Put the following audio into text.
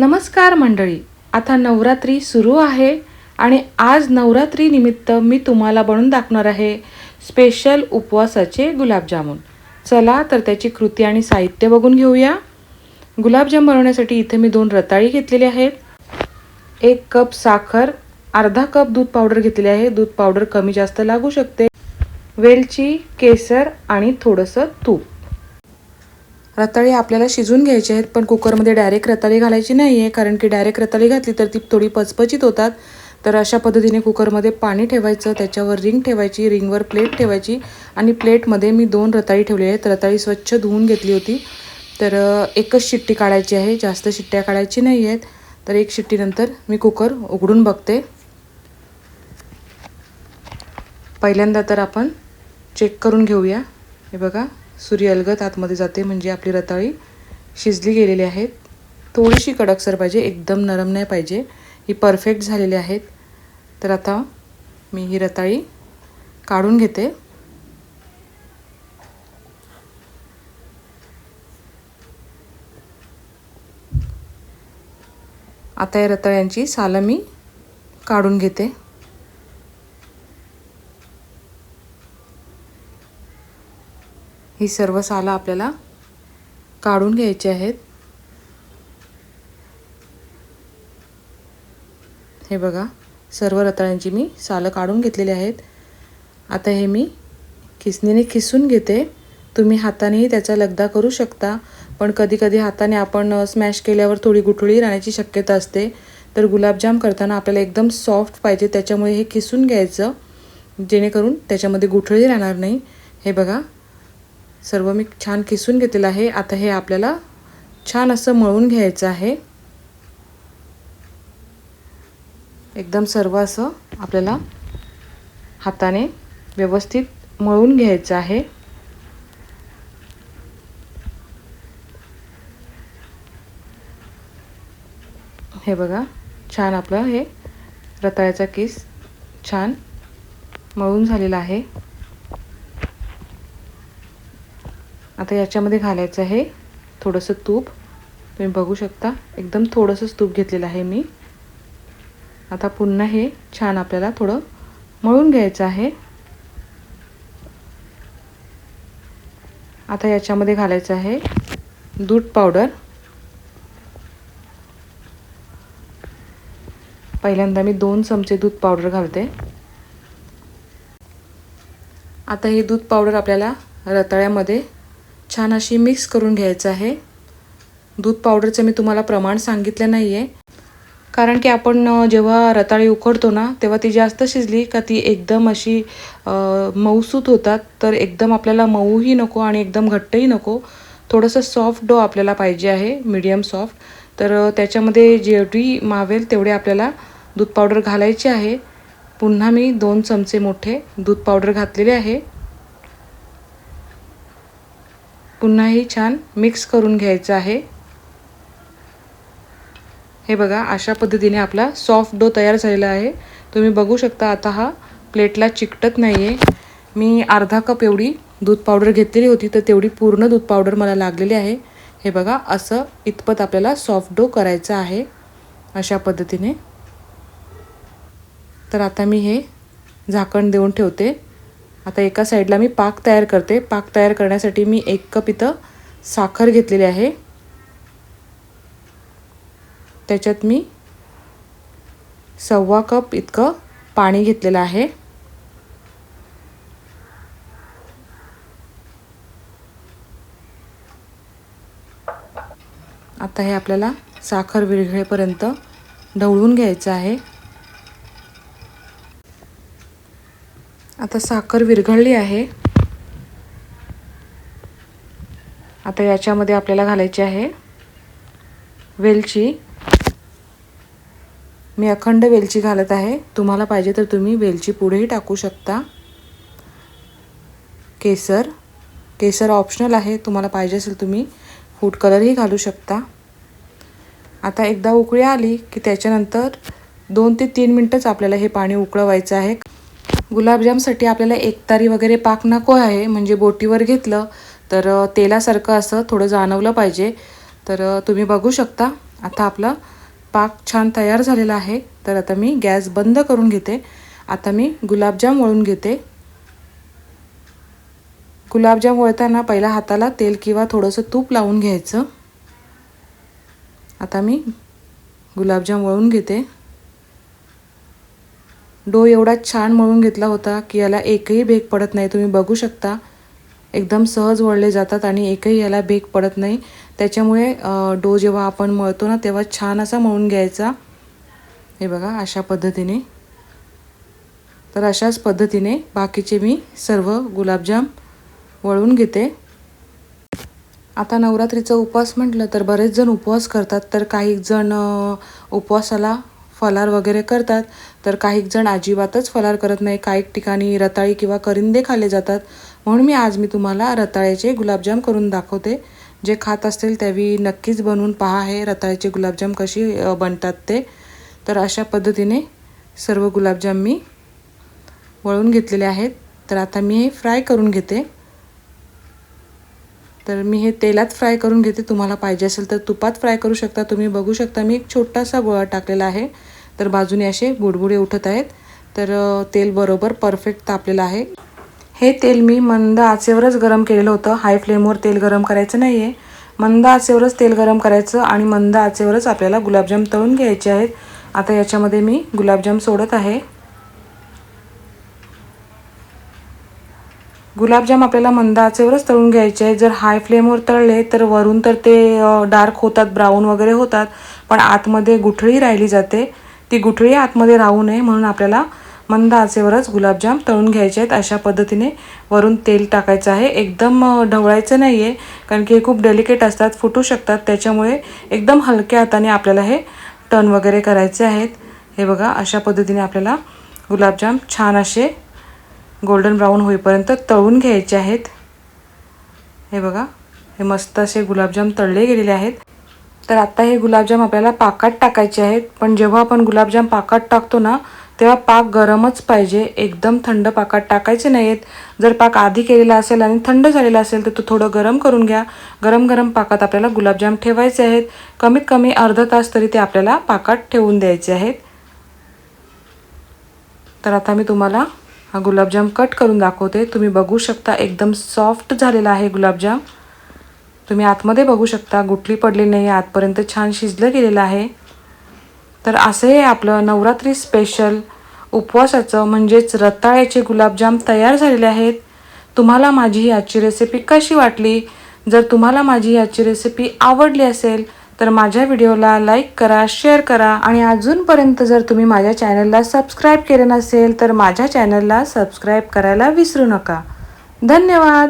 नमस्कार मंडळी. आता नवरात्री सुरू आहे आणि आज नवरात्रीनिमित्त मी तुम्हाला बनवून दाखवणार आहे स्पेशल उपवासाचे गुलाबजामुन. चला तर त्याची कृती आणि साहित्य बघून घेऊया. गुलाबजाम बनवण्यासाठी इथे मी दोन रताळी घेतलेली आहेत. एक कप साखर अर्धा कप दूध पावडर घेतलेली आहे. दूध पावडर कमी जास्त लागू शकते. वेलची केसर आणि थोडंसं तूप. रताळी आपल्याला शिजून घ्यायची आहेत पण कुकरमध्ये डायरेक्ट रताळी घालायची नाही आहे कारण की डायरेक्ट रताळी घातली तर ती थोडी पचपचित होतात. तर अशा पद्धतीने कुकरमध्ये पाणी ठेवायचं त्याच्यावर रिंग ठेवायची रिंगवर प्लेट ठेवायची आणि प्लेटमध्ये मी दोन रताळी ठेवली आहेत. रताळी स्वच्छ धुवून घेतली होती. तर एकच शिट्टी काढायची आहे जास्त शिट्ट्या काढायची नाही आहेत तर एक शिट्टीनंतर मी कुकर उघडून बघते. पहिल्यांदा तर आपण चेक करून घेऊया. हे बघा. सूर्यअलगत आतमध्ये जाते म्हणजे आपली रताळी शिजली गेलेली आहेत. थोडीशी कडकसर पाहिजे एकदम नरम नाही पाहिजे. ही परफेक्ट झालेली आहेत. तर आता मी ही रताळी काढून घेते. आता या रताळ्यांची सालं मी काढून घेते. ही सर्व सालं आपल्याला काढून घ्यायची आहेत. हे बघा सर्व रताळ्यांची मी सालं काढून घेतलेली आहेत. आता हे मी खिसणीने खिसून घेते. तुम्ही हातानेही त्याचा लगदा करू शकता पण कधीकधी हाताने आपण स्मॅश केल्यावर थोडी गुठळी राहण्याची शक्यता असते. तर गुलाबजाम करताना आपल्याला एकदम सॉफ्ट पाहिजे त्याच्यामुळे हे खिसून घ्यायचं. जेणेकरून त्याच्यामध्ये गुठळी राहणार नाही. हे बघा सर्व मी छान किसून घेतलेलं आहे. आता हे आपल्याला छान असं मळून घ्यायचं आहे. एकदम सर्व असं आपल्याला हाताने व्यवस्थित मळून घ्यायचं आहे. हे बघा छान आपलं हे रताळ्याचा किस छान मळून झालेला आहे. आता याच्यामध्ये घालायचं आहे थोडंसं तूप. तुम्ही बघू शकता एकदम थोडंसंच तूप घेतलेलं आहे मी. आता पुन्हा हे छान आपल्याला थोडं मळून घ्यायचं आहे. आता याच्यामध्ये घालायचं आहे दूध पावडर. पहिल्यांदा मी दोन चमचे दूध पावडर घालते. आता हे दूध पावडर आपल्याला रताळ्यामध्ये छान अशी मिक्स करून घ्यायचं आहे. दूध पावडरचं मी तुम्हाला प्रमाण सांगितलं नाही आहे कारण की आपण जेव्हा रताळी उकडतो ना तेव्हा ती जास्त शिजली का ती एकदम अशी मऊसूत होतात. तर एकदम आपल्याला मऊही नको आणि एकदम घट्टही नको. थोडंसं सॉफ्ट डो आपल्याला पाहिजे आहे मीडियम सॉफ्ट तर त्याच्यामध्ये जेवढी मावेल तेवढे आपल्याला दूध पावडर घालायची आहे. पुन्हा मी दोन चमचे मोठे दूध पावडर घातलेले आहे. पुन्हाही छान मिक्स करून घ्यायचं आहे. हे बघा अशा पद्धतीने आपला सॉफ्ट डो तयार झालेला आहे. तुम्ही बघू शकता आता हा प्लेटला चिकटत नाही आहे मी अर्धा कप एवढी दूध पावडर घेतलेली होती तर तेवढी पूर्ण दूध पावडर मला लागलेली आहे. हे बघा असं इतपत आपल्याला सॉफ्ट डो करायचं आहे अशा पद्धतीने. तर आता मी हे झाकण देऊन ठेवते. आता एका साईडला मी पाक तयार करते. पाक तयार करण्यासाठी मी एक कप इथं साखर घेतलेली आहे. त्याच्यात मी सव्वा कप इतकं पाणी घेतलेलं आहे. आता हे आपल्याला साखर विरघळेपर्यंत ढवळून घ्यायचं आहे. आता साखर विरघळली आहे. आता याच्यामध्ये आपल्याला घालायची आहे वेलची. मी अखंड वेलची घालत आहे. तुम्हाला पाहिजे तर तुम्ही वेलची पुढेही टाकू शकता. केसर. केसर ऑप्शनल आहे. तुम्हाला पाहिजे असेल तुम्ही फूड कलरही घालू शकता. आता एकदा उकळी आली की त्याच्यानंतर दोन ते तीन मिनटंच आपल्याला हे पाणी उकळवायचं आहे. गुलाबजामसाठी आपल्याला एकतारी वगैरे पाक नको आहे म्हणजे बोटीवर घेतलं तर तेलासारखं असं थोडं जाणवलं पाहिजे. तर तुम्ही बघू शकता. आता आपला पाक छान तयार झालेला आहे. तर आता मी गॅस बंद करून घेते. आता मी गुलाबजाम वळून घेते. गुलाबजाम वळताना पहिला हाताला तेल किंवा थोडंसं तूप लावून घ्यायचं. आता मी गुलाबजाम वळून घेते. डो एवढा छान मळून घेतला होता की याला एकही भेग पडत नाही. तुम्ही बघू शकता. एकदम सहज वळले जातात आणि एकही याला भेग पडत नाही. त्याच्यामुळे डो जेव्हा आपण मळतो ना तेव्हा छान असा मळून घ्यायचा. हे बघा अशा पद्धतीने. तर अशाच पद्धतीने बाकीचे मी सर्व गुलाबजाम वळून घेते. आता नवरात्रीचा उपवास म्हटलं तर बरेच जण उपवास करतात. तर काही जण उपवासाला फलार वगैरे करतात तर काही जण अजिबातच फलार करत नाही. काही ठिकाणी रताळी किंवा करिंदे खाल्ले जातात. म्हणून मी आज मी तुम्हाला रताळ्याचे गुलाबजाम करून दाखवते. जे खात असतील त्यावेळी नक्कीच बनवून पहा हे रताळ्याचे गुलाबजाम कशी बनतात ते. तर अशा पद्धतीने सर्व गुलाबजाम मी वळून घेतलेले आहेत. तर आता मी हे फ्राय करून घेते. तर मी हे तेलात फ्राय करून घेते. तुम्हाला पाहिजे असेल तर तुपात फ्राय करू शकता. तुम्ही बघू शकता मी एक छोटासा गोळा टाकलेला आहे. तर बाजूने असे बुडबुडे उठत आहेत. तर तेल बरोबर परफेक्ट तापलेलं आहे. हे तेल मी मंद आचेवरच गरम केलेलं होतं. हाय फ्लेमवर तेल गरम करायचं नाही आहे मंद आचेवरच तेल गरम करायचं आणि मंद आचेवरच आपल्याला गुलाबजाम तळून घ्यायचे आहेत. आता याच्यामध्ये मी गुलाबजाम सोडत आहे. गुलाबजाम आपल्याला मंद आचेवरच तळून घ्यायचे आहे जर हाय फ्लेमवर तळले तर वरून तर ते डार्क होतात ब्राऊन वगैरे होतात. पण आतमध्ये गुठळी राहिली जाते. ती गुठळी आतमध्ये राहू नये म्हणून आपल्याला मंद आचेवरच गुलाबजाम तळून घ्यायचे आहेत. अशा पद्धतीने वरून तेल टाकायचं आहे. एकदम ढवळायचं नाही आहे कारण की हे खूप डेलिकेट असतात फुटू शकतात. त्याच्यामुळे एकदम हलक्या हाताने आपल्याला हे टर्न वगैरे करायचे आहेत. हे बघा अशा पद्धतीने आपल्याला गुलाबजाम छान असे गोल्डन ब्राऊन होईपर्यंत तळून घ्यायचे आहेत. हे बघा हे मस्त असे गुलाबजाम तळले गेलेले आहेत. तर आत्ता हे गुलाबजाम आपल्याला पाकात टाकायचे आहेत. पण जेव्हा आपण गुलाबजाम पाकात टाकतो ना तेव्हा पाक गरमच पाहिजे. एकदम थंड पाकात टाकायचे नाही आहेत जर पाक आधी केलेला असेल आणि थंड झालेला असेल तर तो थोडं गरम करून घ्या. गरम गरम पाकात आपल्याला गुलाबजाम ठेवायचे आहेत. कमीत कमी अर्धा तास तरी ते आपल्याला पाकात ठेवून द्यायचे आहेत. तर आता मी तुम्हाला हा गुलाबजाम कट करून दाखवते. तुम्ही बघू शकता एकदम सॉफ्ट झालेला आहे गुलाबजाम. तुम्ही आतमध्ये बघू शकता गुठली पडली नाही आतपर्यंत छान शिजलं गेलेलं आहे. तर असं हे आपलं नवरात्री स्पेशल उपवासाचं म्हणजेच रताळ्याचे गुलाबजाम तयार झालेले आहेत. तुम्हाला माझी ही आजची रेसिपी कशी वाटली? जर तुम्हाला माझी आजची रेसिपी आवडली असेल तर माझ्या व्हिडिओला लाईक करा शेअर करा आणि अजूनपर्यंत जर तुम्ही माझ्या चॅनलला सबस्क्राईब केलं नसेल तर माझ्या चॅनलला सबस्क्राईब करायला विसरू नका. धन्यवाद!